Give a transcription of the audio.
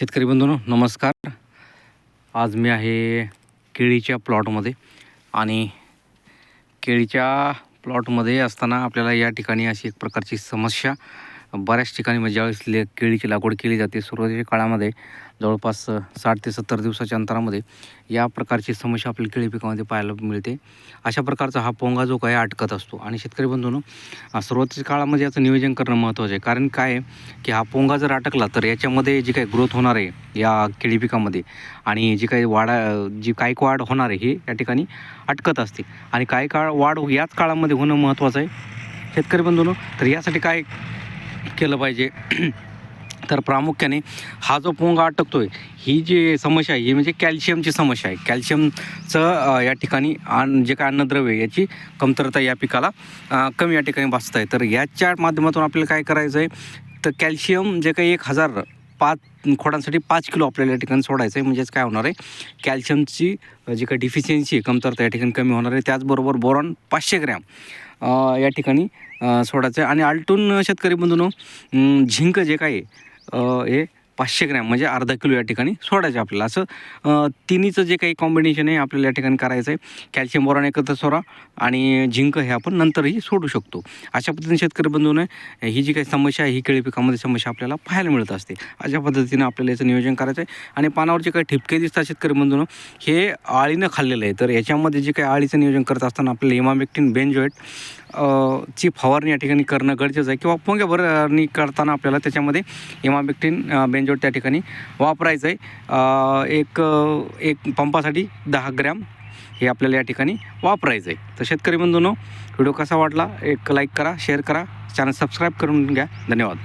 शेतकरी बंधूंनो नमस्कार. आज मी आहे केळीच्या प्लॉटमध्ये आणि केळीच्या प्लॉटमध्ये असताना आपल्याला या ठिकाणी अशी एक प्रकारची समस्या बऱ्याच ठिकाणी म्हणजे ज्यावेळेस ले केळीची लागवड केली जाते सुरुवातीच्या काळामध्ये जवळपास साठ ते सत्तर दिवसाच्या अंतरामध्ये या प्रकारची समस्या आपल्याला केळी पिकामध्ये पाहायला मिळते. अशा प्रकारचा हा पोंगा जो काय अटकत असतो. आणि शेतकरी बंधूंनो सुरुवातीच्या काळामध्ये याचं नियोजन करणं महत्त्वाचं आहे. कारण काय आहे की हा पोंगा जर अटकला तर याच्यामध्ये जी काही ग्रोथ होणार आहे या केळी पिकामध्ये आणि जी काही वाढा जी काही वाढ होणार आहे ही या ठिकाणी अटकत असते. आणि काही काळ वाढ याच काळामध्ये होणं महत्त्वाचं आहे. शेतकरी बंधूंनो तर यासाठी काय केलं पाहिजे. तर प्रामुख्याने हा जो पोंगा अटकतोय ही जी समस्या आहे ही म्हणजे कॅल्शियमची समस्या आहे. कॅल्शियमचं या ठिकाणी अन्न जे काय अन्नद्रव्य आहे, याची कमतरता या पिकाला कमी या ठिकाणी भासत आहे तर याच्या माध्यमातून आपल्याला काय करायचं आहे तर कॅल्शियम जे काही एक हजार पाच खोडांसाठी पाच किलो आपल्याला या ठिकाणी सोडायचं आहे म्हणजेच काय होणार आहे? कॅल्शियमची जी काही डिफिशियन्सी आहे कमतरता या ठिकाणी कमी होणार आहे. त्याचबरोबर बोरॉन पाचशे ग्रॅम. या ठिकाणी सोडायचं आहे. आणि आलटून शेतकरी बंधूनो झिंक जे काही आहे, हे पाचशे ग्रॅम म्हणजे अर्धा किलो या ठिकाणी सोडायचं आहे आपल्याला. असं तिन्हीचं जे काही कॉम्बिनेशन आहे आपल्याला या ठिकाणी करायचं आहे कॅल्शियम बोरॉन एकत्र सोडा आणि झिंक हे आपण नंतरही सोडू शकतो. अशा पद्धतीने शेतकरी बंधूने ही जी काही समस्या आहे ही केळी पिकामध्ये समस्या आपल्याला पाहायला मिळत असते. अशा पद्धतीने आपल्याला याचं नियोजन करायचं आहे आणि पानावर जे काही ठिपके दिसतात शेतकरी बंधून हे आळीनं खाल्लेलं आहे. तर याच्यामध्ये जे काही आळीचं नियोजन करत असताना आपल्याला इमामेक्टिन बेनजॉईट ची फवारणी या ठिकाणी करणं गरजेचं आहे. किंवा पोंग्या भरणी करताना आपल्याला त्याच्यामध्ये इमामेक्टिन बेनजॉईट त्या ठिकाणी वापरायचं आहे एक एक पंपासाठी दहा ग्रॅम हे आपल्याला या ठिकाणी वापरायचं आहे तर शेतकरी बंधूंनो व्हिडिओ कसा वाटला? एक लाईक करा शेअर करा. चॅनल सबस्क्राईब करून घ्या. धन्यवाद.